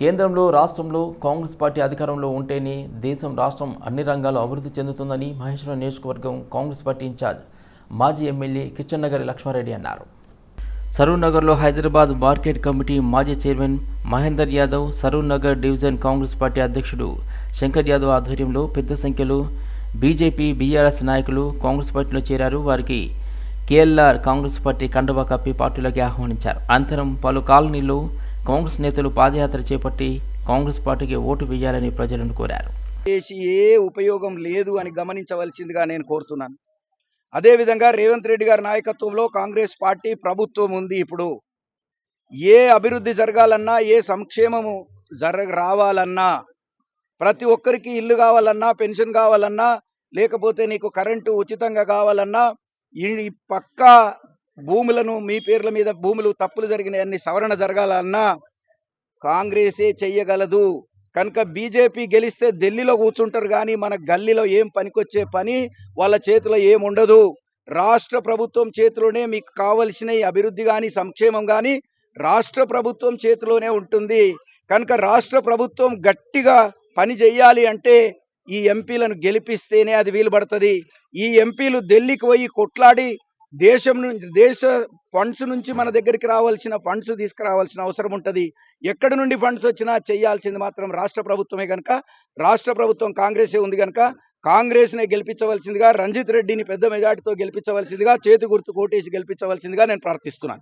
కేంద్రంలో రాష్ట్రంలో కాంగ్రెస్ పార్టీ అధికారంలో ఉంటేనే దేశం రాష్ట్రం అన్ని రంగాల్లో అభివృద్ధి చెందుతుందని మహేశ్వరం నియోజకవర్గం కాంగ్రెస్ పార్టీ ఇన్ఛార్జ్ మాజీ ఎమ్మెల్యే కిషన్ నగర్ లక్ష్మారెడ్డి అన్నారు. సరూర్ నగర్లో హైదరాబాద్ మార్కెట్ కమిటీ మాజీ chairman Mahender Yadav Saroor Nagar division Congress party అధ్యక్షుడు శంకర్ యాదవ్ ఆధ్వర్యంలో పెద్ద సంఖ్యలో బీజేపీ బీఆర్ఎస్ నాయకులు కాంగ్రెస్ పార్టీలో చేరారు. వారికి కేఎల్ఆర్ కాంగ్రెస్ పార్టీ కండవా కప్పి పార్టీలోకి ఆహ్వానించారు. అనంతరం పలు కాలనీల్లో కాంగ్రెస్ నేతలు పాదయాత్ర చేపట్టి కాంగ్రెస్ పార్టీకి ఓటు వేయాలని ప్రజలను కోరారు. చేసి ఏ ఉపయోగం లేదు అని గమనించవలసిందిగా నేను కోరుతున్నాను. అదేవిధంగా రేవంత్ రెడ్డి గారి నాయకత్వంలో కాంగ్రెస్ పార్టీ ప్రభుత్వం ఉంది ఇప్పుడు. ఏ అభివృద్ధి జరగాలన్నా ఏ సంక్షేమము జర రావాలన్నా ప్రతి ఒక్కరికి ఇల్లు కావాలన్నా పెన్షన్ కావాలన్నా లేకపోతే నీకు కరెంటు ఉచితంగా కావాలన్నా ఈ పక్కా భూములను మీ పేర్ల మీద భూములు తప్పులు జరిగినాయన్ని సవరణ జరగాలన్నా కాంగ్రెసే చెయ్యగలదు. కనుక బీజేపీ గెలిస్తే ఢిల్లీలో కూర్చుంటారు కానీ మన గల్లీలో ఏం పనికొచ్చే పని వాళ్ళ చేతిలో ఏముండదు. రాష్ట్ర ప్రభుత్వం చేతిలోనే మీకు కావలసిన అభివృద్ధి కానీ సంక్షేమం కానీ రాష్ట్ర ప్రభుత్వం చేతిలోనే ఉంటుంది. కనుక రాష్ట్ర ప్రభుత్వం గట్టిగా పని చేయాలి అంటే ఈ ఎంపీలను గెలిపిస్తేనే అది వీలు పడుతుంది ఈ ఎంపీలు ఢిల్లీకి పోయి కొట్లాడి దేశం నుంచి దేశ ఫండ్స్ నుంచి మన దగ్గరికి రావాల్సిన ఫండ్స్ తీసుకురావాల్సిన అవసరం ఉంటుంది. ఎక్కడి నుండి ఫండ్స్ వచ్చినా చేయాల్సింది మాత్రం రాష్ట్ర ప్రభుత్వమే కనుక రాష్ట్ర ప్రభుత్వం కాంగ్రెసే ఉంది కనుక కాంగ్రెస్నే గెలిపించవలసిందిగా రంజిత్ రెడ్డిని పెద్ద మెజార్టీతో గెలిపించవలసిందిగా చేతి గుర్తు కోటేసి గెలిపించవలసిందిగా నేను ప్రార్థిస్తున్నాను.